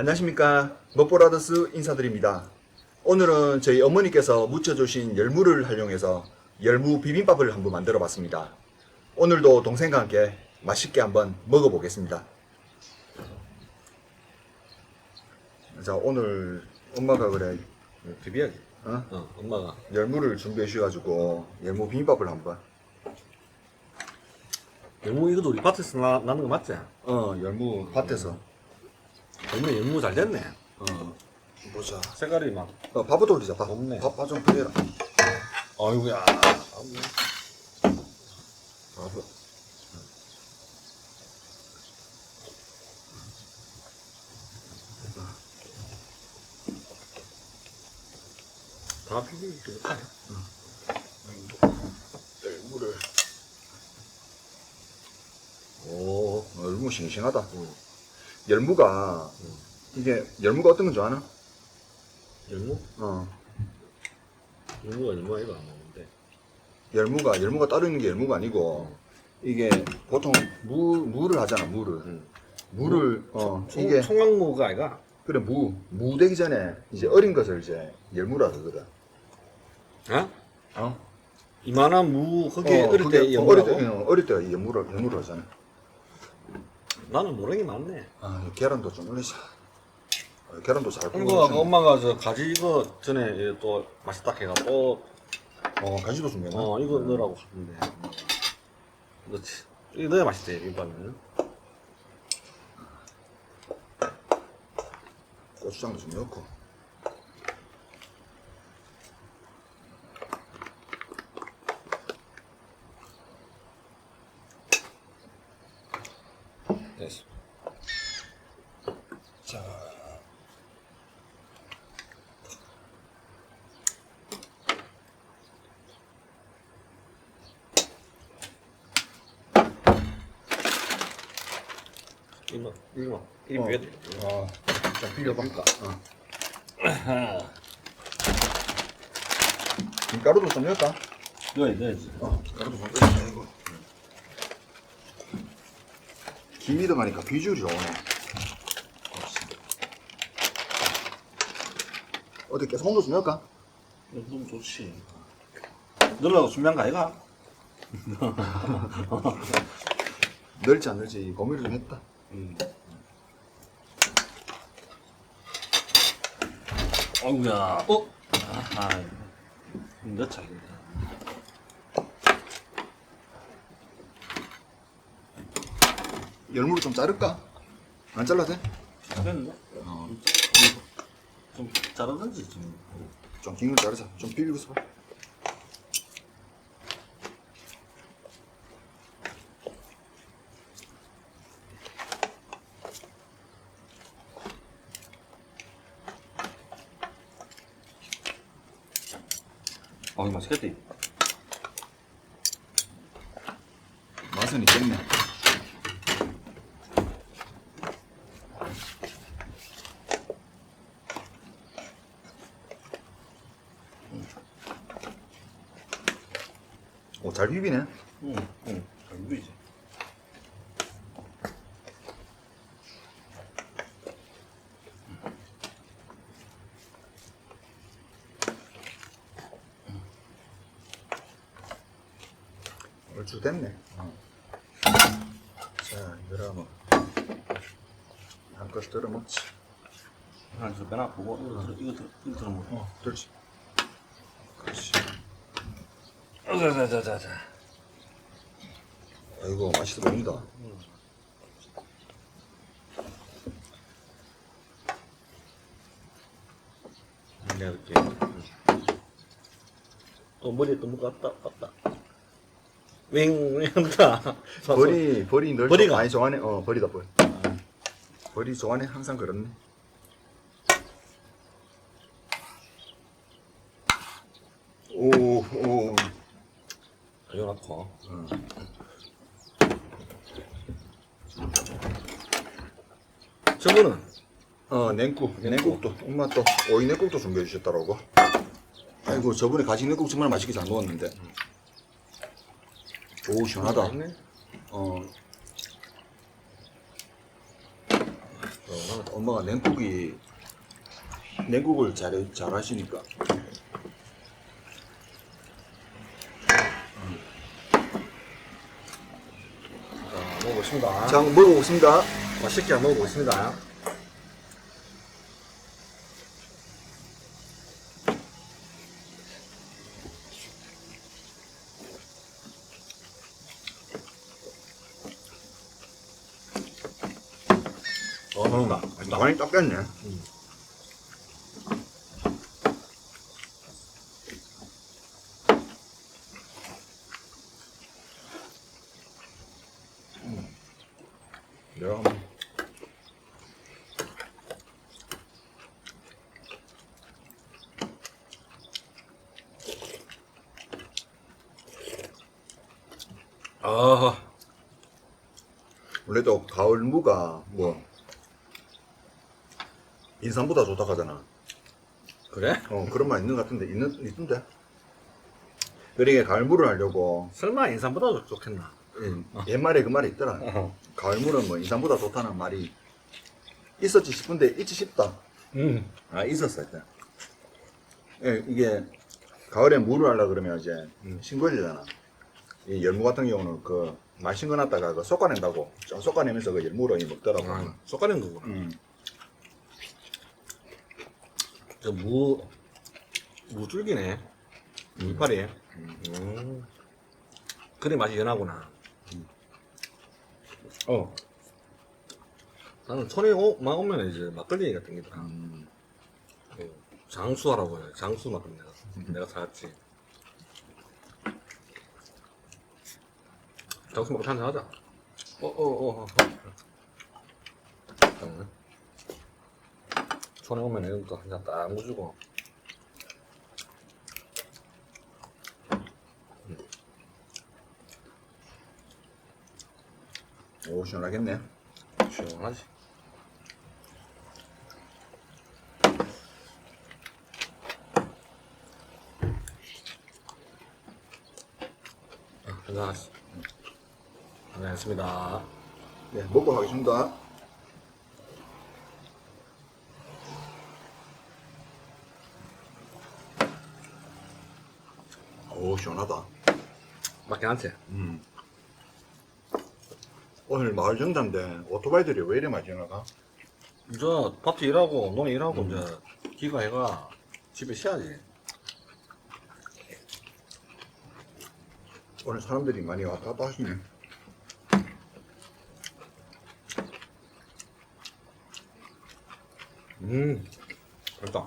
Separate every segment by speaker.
Speaker 1: 안녕하십니까 먹보라더스 인사드립니다 오늘은 저희 어머니께서 무쳐주신 열무를 활용해서 열무 비빔밥을 한번 만들어 봤습니다 오늘도 동생과 함께 맛있게 한번 먹어보겠습니다 자 오늘 엄마가 그래
Speaker 2: 비비야지.
Speaker 1: 어?
Speaker 2: 어, 엄마가.
Speaker 1: 열무를 준비해 주셔가지고 열무 비빔밥을 한번
Speaker 2: 열무 이것도 우리 밭에서 나, 나는 거 맞지?
Speaker 1: 어 열무 밭에서
Speaker 2: 열무 열무 잘 됐네.
Speaker 1: 어 보자
Speaker 2: 색깔이 막.
Speaker 1: 어, 밥부터 올리자 밥.
Speaker 2: 없네.
Speaker 1: 밥, 밥좀 끓여라
Speaker 2: 아이고야.
Speaker 1: 밥을
Speaker 2: 다 비비기 좋다.
Speaker 1: 열무를 오 열무 싱싱하다 열무가 이게 열무가 어떤 건줄 아나?
Speaker 2: 열무?
Speaker 1: 어
Speaker 2: 열무가 열무가 이거 안 먹는데.
Speaker 1: 열무가 열무가 따로 있는 게 열무가 아니고 이게 보통 무 무를 하잖아 무를
Speaker 2: 응.
Speaker 1: 무를 어
Speaker 2: 총,
Speaker 1: 이게
Speaker 2: 총각무가 아이가?
Speaker 1: 그래 무 무 되기 전에 이제 어린 것을 이제 열무라 그러거든
Speaker 2: 어?
Speaker 1: 어?
Speaker 2: 이만한 무 거기에
Speaker 1: 어,
Speaker 2: 어릴
Speaker 1: 그게
Speaker 2: 때
Speaker 1: 어릴 때? 어, 어릴 때 열무를 열무를 하잖아
Speaker 2: 나는 게 많네.
Speaker 1: 아 이 계란도 좀 올리자 어, 계란도 잘
Speaker 2: 이거
Speaker 1: 구워주네.
Speaker 2: 엄마가 저 가지 이거 전에 이또 맛있다
Speaker 1: 또어 가지도 준비했나?
Speaker 2: 어, 이거 넣으라고 하는데. 넣지. 이거 넣어야 맛있대, 비빔밥은.
Speaker 1: 고추장도 좀 넣고
Speaker 2: 됐어.
Speaker 1: 자
Speaker 2: 이거, 이거, 이
Speaker 1: 어.
Speaker 2: 비벼야 돼.
Speaker 1: 어, 좀 비벼볼까? 어. 김가루도 좀 넣을까?
Speaker 2: 넣어야 넣어야지.
Speaker 1: 어, 가루도 좀 넣을까? 이거. 김이 들어가니까 비주얼이 좋네. 어디 깨서 홍도 좀 넣을까?
Speaker 2: 너무 좋지. 넣으려고 준비한 거 아이가?
Speaker 1: 넣을지 안 넣을지 고민을 좀 했다.
Speaker 2: 응. 어우야. 어? 아하. 넣자, 이거.
Speaker 1: 열무를 좀 자를까? 안 잘라도 돼?
Speaker 2: 됐네.
Speaker 1: 어,
Speaker 2: 좀 자르든지, 좀.
Speaker 1: 좀긴 걸 자르자. 좀 비비고서 봐.
Speaker 2: 어, 이거 맛있겠다.
Speaker 1: 맛은 있겠네. 오, 잘 비비네.
Speaker 2: 응, 응. 잘 보이지.
Speaker 1: 얼추 됐네. 어. 자, 이거라면 한껏 들어 먹지.
Speaker 2: 저 빼나 보고 이거 들어 이거 들어 이거 들어 먹어.
Speaker 1: 어, 들지.
Speaker 2: 자자자자자.
Speaker 1: 아이고, 맛있어 보인다.
Speaker 2: 내가 이렇게. 어 머리에 또 뭐가 왔다 왔다. 윙 한다.
Speaker 1: 벌이, 벌이 널
Speaker 2: 벌이가?
Speaker 1: 많이 좋아하네. 어, 벌이다, 벌. 벌이 좋아하네. 항상 그렇네. 오, 오.
Speaker 2: 이거 넣고.
Speaker 1: 응.
Speaker 2: 저거는
Speaker 1: 어, 냉국. 냉국도. 엄마 또 오이 냉국도 준비해 주셨더라고. 아이고, 저번에 가지 냉국 정말 맛있게 잘 먹었는데. 오, 시원하다. 어,
Speaker 2: 어,
Speaker 1: 엄마가 냉국이 냉국을 잘, 잘 하시니까
Speaker 2: 자, 먹어보겠습니다.
Speaker 1: 자 한번 먹어보겠습니다
Speaker 2: 맛있게 한번 먹어보겠습니다. 어, 먹는다. 맛있다.
Speaker 1: 많이 닦였네
Speaker 2: 내가 한번. 아,
Speaker 1: 원래도 가을 무가 뭐 인삼보다 좋다 하잖아
Speaker 2: 그래?
Speaker 1: 어 그런 말 있는 것 같은데 있는 있던데 그러니까 가을 무를 하려고
Speaker 2: 설마 인삼보다 좋- 좋겠나?
Speaker 1: 예, 옛말에 그 말이 있더라
Speaker 2: 어.
Speaker 1: 가을물은 뭐 인삼보다 좋다는 말이 있었지 싶은데 있지 싶다.
Speaker 2: 음.
Speaker 1: 아 있었어 일단. 예, 이게 가을에 물을 하려 그러면 이제
Speaker 2: 음.
Speaker 1: 싱거워지잖아. 이 열무 같은 경우는 그 많이 싱거놨다가 그 솎아낸다고 좀 솎아내면서 그 열무를 먹더라고.
Speaker 2: 아, 쏙가는 거구나.
Speaker 1: 음.
Speaker 2: 저 무, 무줄기네. 무이파리. 음. 그래 맛이 연하구나. 어. 나는 천에 오, 막 오면 이제 막걸리 같은 게 있더라.
Speaker 1: 음.
Speaker 2: 그 장수하라고 해. 장수 막걸리 내가, 내가 사왔지. 장수 막걸리 한잔 하자. 어, 어, 어, 어. 잠깐만. 촌에 오면 이런 거 한잔 딱 묻주고.
Speaker 1: 오 시원하겠네.
Speaker 2: 시원하지. 아, 한잔 하시. 안녕하습니다
Speaker 1: 네, 먹고 가겠습니다. 오 시원하다.
Speaker 2: 맞긴 한지.
Speaker 1: 음. 오늘 마을 정자인데 오토바이들이 왜 이래 많이 지나가?
Speaker 2: 저 밭에 일하고 농에 일하고 이제 기가 해가 집에 쉬어야지.
Speaker 1: 오늘 사람들이 많이 왔다 갔다 하시네.
Speaker 2: 음, 맛있다.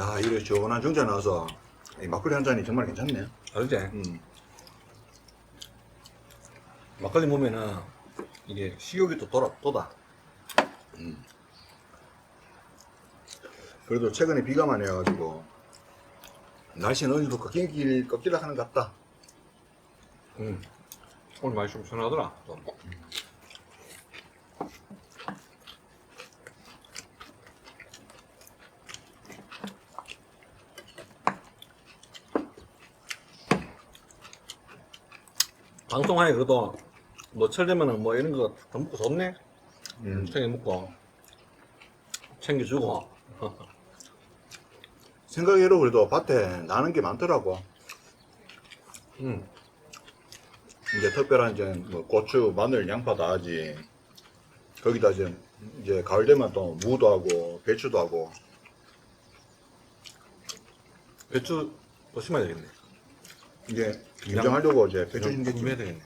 Speaker 1: 야, 이래 시원한 정자 나와서 이 막걸리 한 잔이 정말 괜찮네.
Speaker 2: 알지?
Speaker 1: 음.
Speaker 2: 막걸리 보면은 이게 식욕이 또 돌아, 또다.
Speaker 1: 그래도 최근에 비가 많이 와가지고 날씨는 어느 정도 꺾일, 꺾일라 하는 것 같다.
Speaker 2: 음. 오늘 많이 좀 시원하더라. 또. 방송하에 그래도 뭐 철 되면은 뭐 이런 거더 먹고 좋네.
Speaker 1: 음.
Speaker 2: 챙겨 먹고 챙겨주고.
Speaker 1: 생각외로 그래도 밭에 나는 게 많더라고.
Speaker 2: 음.
Speaker 1: 이제 특별한 이제 뭐 고추, 마늘, 양파 다 하지. 거기다 이제 이제 가을 되면 또 무도 하고 배추도 하고
Speaker 2: 배추 더 심어야 되겠네.
Speaker 1: 이제 김장하려고 이제 배추 심겠지.
Speaker 2: 되겠네.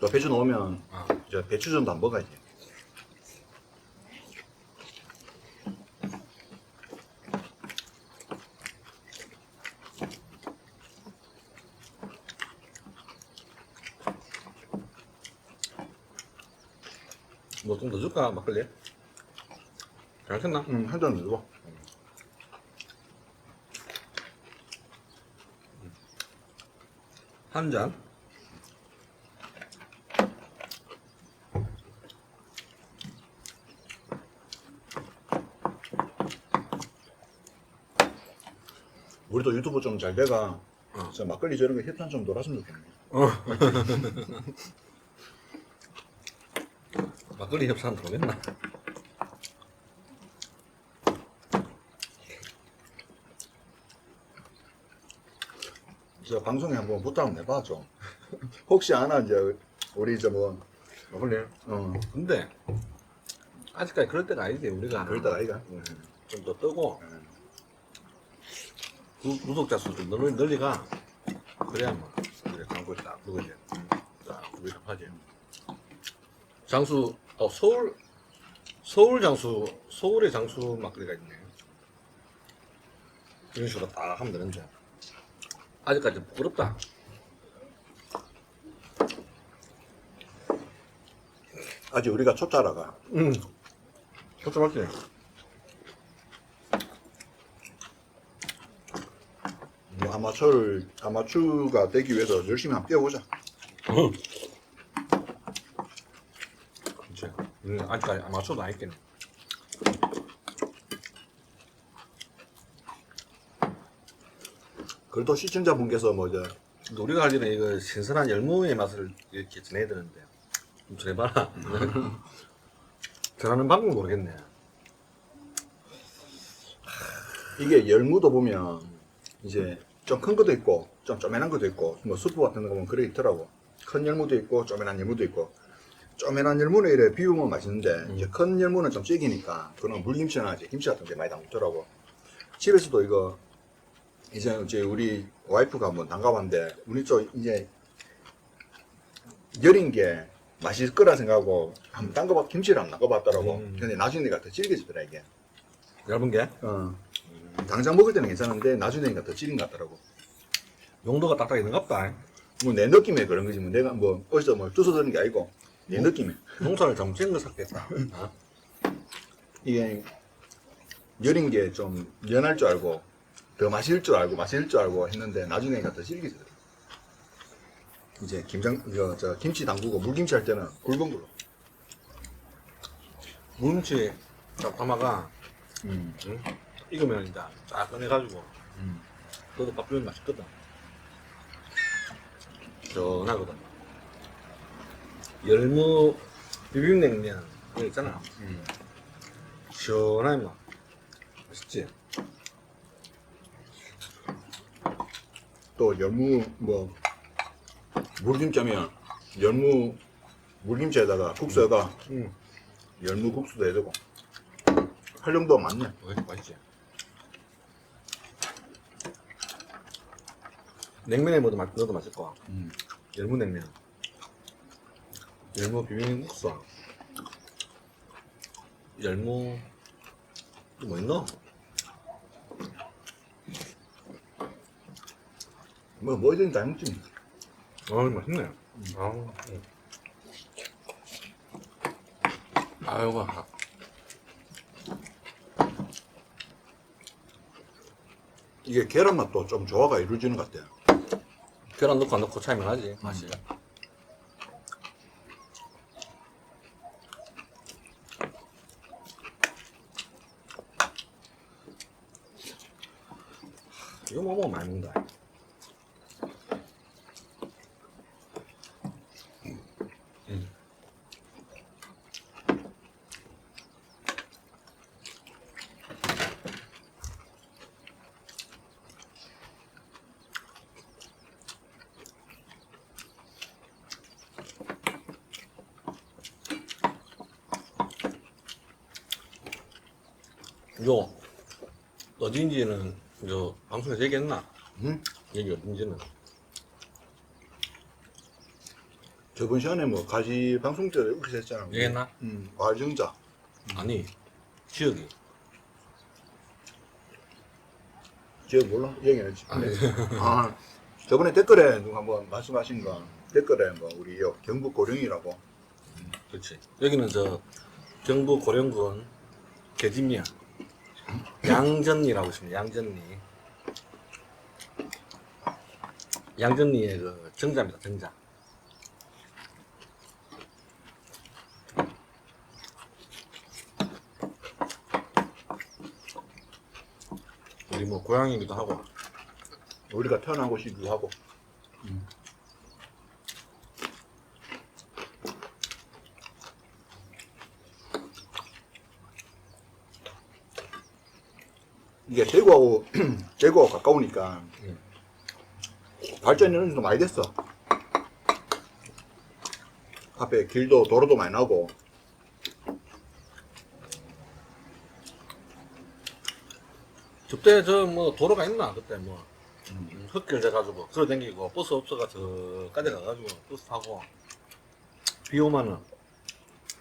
Speaker 1: 또 배추 넣으면
Speaker 2: 아.
Speaker 1: 이제 배추전도 안 먹어야지.
Speaker 2: 뭐 좀 더 줄까 막걸리? 잘 됐나?
Speaker 1: 음, 한잔 넣어.
Speaker 2: 한 잔.
Speaker 1: 우리도 유튜브 좀 잘 돼가
Speaker 2: 어.
Speaker 1: 저 막걸리 저런 거 협찬 좀 놀았으면 좋겠네.
Speaker 2: 막걸리 협찬 들어오겠나?
Speaker 1: 저 방송에 한번 부탁 한번 해봐줘. 혹시 아나 이제 우리 저뭐
Speaker 2: 막걸리.
Speaker 1: 어,
Speaker 2: 근데 아직까지 그럴 때가 아니지 우리가.
Speaker 1: 그럴 때가 아이가.
Speaker 2: 좀더 뜨고
Speaker 1: 음.
Speaker 2: 구, 구독자 수 좀 널리, 널리가 그래야 뭐 그래 광고에 딱 누구지 딱 우리가 하지 장수 어 서울 서울 장수 서울의 장수 막걸리가 있네 이런 식으로 딱 하면 되는데 아직까지 부끄럽다.
Speaker 1: 아직 우리가 초짜라가.
Speaker 2: 응 그렇죠 맞지
Speaker 1: 뭐 아마추어를 아마추어가 되기 위해서 열심히 한번 뛰어보자.
Speaker 2: 그렇지 우리는 아직까지 아마추어도 아니겠네
Speaker 1: 그래도 시청자분께서 뭐 이제
Speaker 2: 우리가 할 일은 이거 신선한 열무의 맛을 이렇게 전해야 되는데. 좀 전해봐라. 전하는 방법 모르겠네.
Speaker 1: 이게 열무도 보면 이제 좀 큰 것도 있고 좀 쪼매난 것도 있고 뭐 수프 같은 거 보면 그래 있더라고. 큰 열무도 있고 쪼매난 열무도 있고. 쪼매난 열무는 이래 비우면 맛있는데 이제 큰 열무는 좀 질기니까 그런 물김치나 이제 김치 같은 게 많이 담더라고. 집에서도 이거 이제 이제 우리 와이프가 한번 담가봤는데 우리 쪽 이제 여린 게 맛있을 거라 생각하고 한번 담가봤 김치를 한번 담가봤더라고.
Speaker 2: 음.
Speaker 1: 근데 나중에 더 질겨지더라 이게.
Speaker 2: 얇은 게
Speaker 1: 어. 당장 먹을 때는 괜찮은데 나중에 되니까 더 질린 것 같더라고.
Speaker 2: 용도가 딱딱 있는갑다
Speaker 1: 뭐 내 느낌에 그런 거지 뭐 내가 뭐 어디서 뭐 주워 들은 게 아니고 내 느낌에
Speaker 2: 농사를 잘못 지은 거 샀겠다 어?
Speaker 1: 이게 여린 게 좀 연할 줄 알고 더 맛있을 줄 알고 맛있을 줄 알고 했는데 나중에 가더 질기더라고. 이제 김장 이거 저 김치 담그고 물김치 할 때는 굵은 걸로.
Speaker 2: 물김치 짭조마가
Speaker 1: 음.
Speaker 2: 응? 익으면 이제 쫙 꺼내가지고
Speaker 1: 음.
Speaker 2: 너도 밥 주면 맛있거든 시원하거든 열무 비빔냉면 있잖아
Speaker 1: 음.
Speaker 2: 시원하게 막 맛있지
Speaker 1: 또 열무 뭐 물김치하면 열무 물김치에다가 국수에다
Speaker 2: 응
Speaker 1: 열무 국수도 해야 되고 활용도 많네.
Speaker 2: 어, 맛있지 냉면에 뭐도 맛, 넣어도 맛있을 거야
Speaker 1: 음.
Speaker 2: 열무 냉면 열무 비빔국수 열무 또 뭐 있노?
Speaker 1: 뭐 뭐든 다 먹지.
Speaker 2: 아 맛있네 아우 응. 아이고
Speaker 1: 이게 계란 맛도 좀 조화가 이루어지는 것 같아요.
Speaker 2: 계란 넣고 안 넣고 차이만 하지 맛이 이거 먹으면 많이 먹는다 음. 요 어딘지는 저 방송에서 얘기했나?
Speaker 1: 응?
Speaker 2: 여기 어딘지는
Speaker 1: 저번 시간에 뭐 가지 방송 때 이렇게 했잖아.
Speaker 2: 얘기했나?
Speaker 1: 음, 과정자.
Speaker 2: 아니 지역이
Speaker 1: 기억 몰라? 얘기 안 했지.
Speaker 2: 아,
Speaker 1: 근데, 아, 저번에 댓글에 누가 한번 말씀하신 거 댓글에 뭐 우리 요 경북 고령이라고.
Speaker 2: 그렇지 여기는 저 경북 고령군 계집리야 양전리라고 있습니다. 양전리 양전리의 그 정자입니다. 정자. 우리 뭐 고향이기도 하고
Speaker 1: 우리가 태어난 곳이기도 하고. 이게 대구하고 대구하고 가까우니까
Speaker 2: 음.
Speaker 1: 발전이 어느 정도 많이 됐어. 앞에 길도 도로도 많이 나고
Speaker 2: 그때 저 뭐 도로가 있나 그때 뭐 음, 흙길 돼가지고 걸어 댕기고 버스 없어가 저까지 가가지고 버스 타고 비 오면은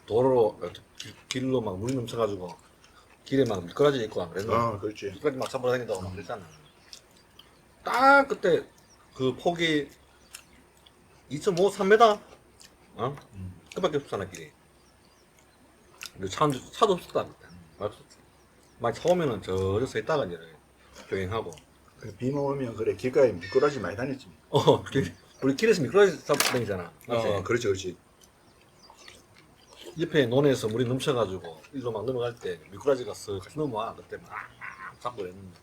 Speaker 2: 도로 길- 길로 막 물이 넘쳐가지고 길에 막 미끄러지 있고 안 그랬나?
Speaker 1: 아 그렇지.
Speaker 2: 미끄러지 막 잡으러 다닌다고 막 그랬잖아. 딱 그때 그 폭이 2.5, 3m? 어? 그밖에 없잖아 길이. 근데 차, 차도 없었다 그때. 없었어. 막 처음에는 저저 서 있다가 이제 조행하고.
Speaker 1: 그래, 비만 오면 그래 길가에 미꾸라지 많이 다녔지.
Speaker 2: 어, 길- 우리 길에서 미끄러지 잡고 다니잖아. 맞지?
Speaker 1: 어 그렇지 그렇지.
Speaker 2: 옆에 논에서 물이 넘쳐가지고 일로 막 넘어갈 때 미꾸라지가 쓱 같이 넘어와 그때 막 잡고 그랬는데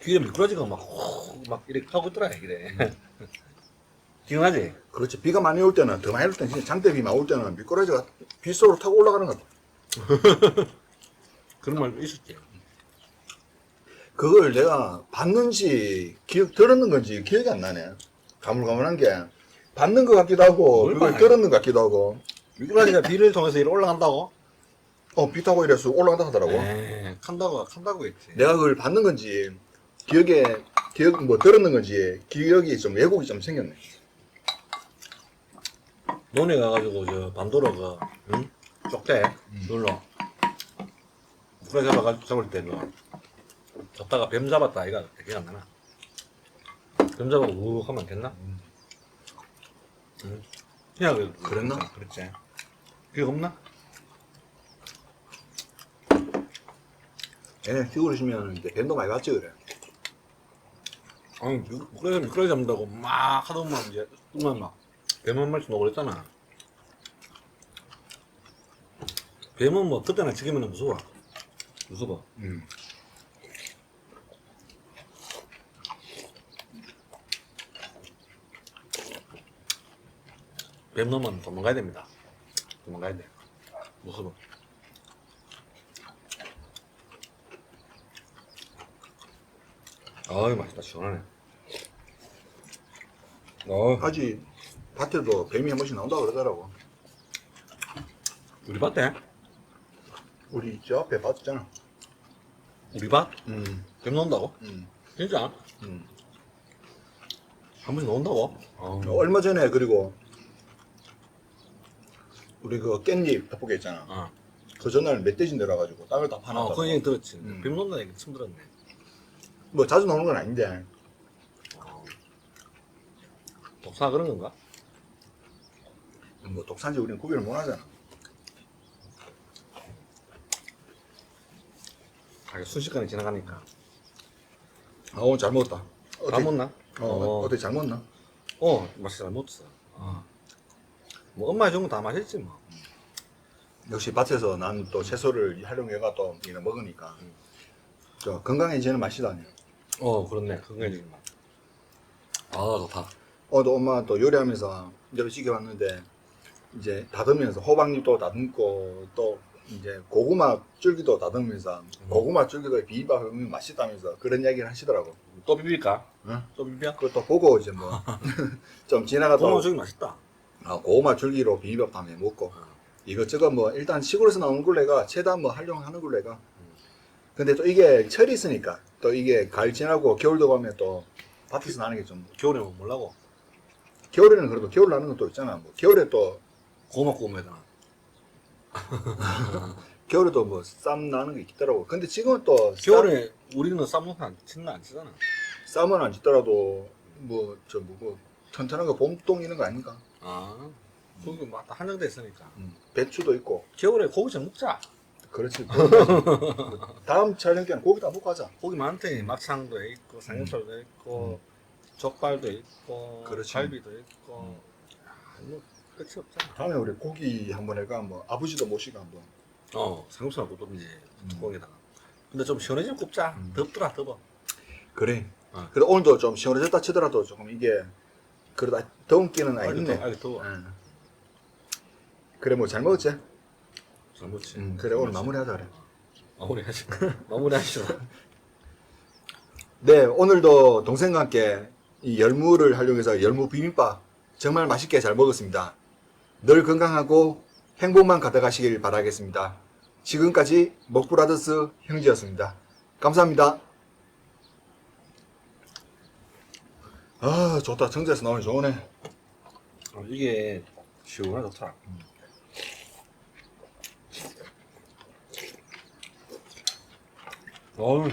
Speaker 2: 뒤에 미꾸라지가 막호막 이렇게 하고 있더라 이래 기억나지?
Speaker 1: 그렇지. 비가 많이 올 때는 더 많이 올 때는 진짜 장대비만 올 때는 미꾸라지가 빗속으로 타고 올라가는 것 같아.
Speaker 2: 그런 말도 있었지
Speaker 1: 그걸 내가 봤는지 기억 들었는 건지 기억이 안 나네. 가물가물한 게 봤는 것 같기도 하고
Speaker 2: 봐요?
Speaker 1: 들었는 것 같기도 하고
Speaker 2: 미꾸라지가 비를 통해서 이리 올라간다고?
Speaker 1: 어, 비 타고 이래서 올라간다 하더라고.
Speaker 2: 에이 칸다고 칸다고 했지
Speaker 1: 내가 그걸 봤는 건지 기억에 기억 뭐 들었는 건지 기억이 좀 왜곡이 좀 생겼네.
Speaker 2: 논에 가가지고 저 반도로 그 응? 쪽대 그걸로 미꾸라지 잡아 잡을 때그 잡다가 뱀 잡았다 아이가 기억 안 나나? 뱀 잡아고 우 하면 안 됐나? 응. 그냥 그-
Speaker 1: 그랬나?
Speaker 2: 그랬지. 기억 없나?
Speaker 1: 얘네 시골에 쉬면 이제 뱀도 많이 봤지 그래.
Speaker 2: 아니, 그래서 미끄러지 잡는다고 막 하더만 이제, 그만 막, 뱀한 마리씩 녹아랬잖아. 뱀은 뭐, 그때나 지금은 무서워. 무서워.
Speaker 1: 음.
Speaker 2: 뱀 넣으면 도망가야 됩니다. 도망가야 돼. 무서워. 아유, 맛있다. 시원하네. 어,
Speaker 1: 아직 밭에도 뱀이 한 번씩 나온다고 그러더라고.
Speaker 2: 우리 밭에?
Speaker 1: 우리 저 앞에 밭 있잖아.
Speaker 2: 우리 밭?
Speaker 1: 음.
Speaker 2: 뱀 넣는다고?
Speaker 1: 음.
Speaker 2: 진짜?
Speaker 1: 음.
Speaker 2: 한 번씩 넣는다고? 어.
Speaker 1: 얼마 전에 그리고 우리 그 깻잎 떡볶이 있잖아.
Speaker 2: 어.
Speaker 1: 그 전날 멧돼지 내려가지고 땅을 다
Speaker 2: 아,
Speaker 1: 파놨다.
Speaker 2: 그 얘기 들었지.
Speaker 1: 음.
Speaker 2: 뱀 넣는다 얘기 처음 들었네.
Speaker 1: 뭐 자주 나오는 건 아닌데
Speaker 2: 어. 독사 그런 건가?
Speaker 1: 뭐 독산지 우리는 구별을 못 하잖아.
Speaker 2: 아, 순식간에 지나가니까.
Speaker 1: 아 오늘 잘 먹었다.
Speaker 2: 다
Speaker 1: 어떻게,
Speaker 2: 먹나?
Speaker 1: 어,
Speaker 2: 어,
Speaker 1: 어떻게 잘 먹었나?
Speaker 2: 어, 맛이 잘 먹었어. 어. 뭐, 엄마 해준 거다 맛있지, 뭐.
Speaker 1: 역시 밭에서 난 또 채소를 활용해가 또 이거 먹으니까
Speaker 2: 음.
Speaker 1: 저 건강해지는 맛이다.
Speaker 2: 어, 그렇네. 건강해지는 맛. 아, 좋다.
Speaker 1: 어도 엄마 또 요리하면서 이제 지켜봤는데 이제 다듬으면서 호박잎도 다듬고 또 이제 고구마 줄기도 다듬으면서 고구마 줄기도 비빔밥 하면 맛있다면서 그런 이야기를 하시더라고.
Speaker 2: 또 비빌까?
Speaker 1: 응?
Speaker 2: 또 비벼?
Speaker 1: 그것도 보고 이제 뭐 좀 지나가다
Speaker 2: 고구마 저기 맛있다.
Speaker 1: 아, 고구마 줄기로 비빔밥 하면 먹고 이것저것 뭐 일단 시골에서 나오는 굴레가 최대한 뭐 활용하는 굴레가 근데 또 이게 철이 있으니까 또 이게 가을 지나고 겨울도 가면 또 밭에서 나는 게 좀
Speaker 2: 겨울에 뭐 먹으려고?
Speaker 1: 겨울에는 그래도 겨울 나는 것도 있잖아 뭐 겨울에 또
Speaker 2: 고구마 구우면 되나?
Speaker 1: 겨울에도 뭐 쌈 나는 게 있더라고 근데 지금은 또
Speaker 2: 겨울에 우리는 쌈먹안 치나 안 치잖아.
Speaker 1: 쌈, 쌈은 안 짓더라도 뭐 저 뭐고 튼튼한 거 봄동 이런 거 아닌가
Speaker 2: 아, 거기 막 한정돼 있으니까.
Speaker 1: 음, 배추도 있고
Speaker 2: 겨울에 고기 좀 먹자.
Speaker 1: 그렇지 다음 촬영 때는 고기 다 먹고 하자
Speaker 2: 고기 많대. 막창도 있고, 삼겹살도 있고, 족발도 있고,
Speaker 1: 그렇지.
Speaker 2: 갈비도 있고. 야, 뭐 끝이 없잖아.
Speaker 1: 다음에 우리 고기 한번 해가 뭐 아버지도 모시고 한번
Speaker 2: 어, 삼겹살 굽든지 뚜껑에다가. 근데 좀 시원해지면 굽자.
Speaker 1: 음.
Speaker 2: 덥더라, 더워.
Speaker 1: 그래
Speaker 2: 어.
Speaker 1: 그래 오늘도 좀 시원해졌다 치더라도 조금 이게 그러다 더운 끼는
Speaker 2: 알겠
Speaker 1: 아니겠네.
Speaker 2: 알겠 더워.
Speaker 1: 응. 그래 뭐 잘 먹었지?
Speaker 2: 잘 먹지.
Speaker 1: 음, 그래 오늘 마무리하자 그래
Speaker 2: 마무리 하시죠. 마무리 하시죠.
Speaker 1: 네, 오늘도 동생과 함께 이 열무를 활용해서 열무 비빔밥 정말 맛있게 잘 먹었습니다. 늘 건강하고 행복만 가득하시길 바라겠습니다. 지금까지 먹브라더스 형제였습니다. 감사합니다. 아, 좋다. 청주에서 나오니 좋으네.
Speaker 2: 어, 이게 시원하다 좋더라. 어우,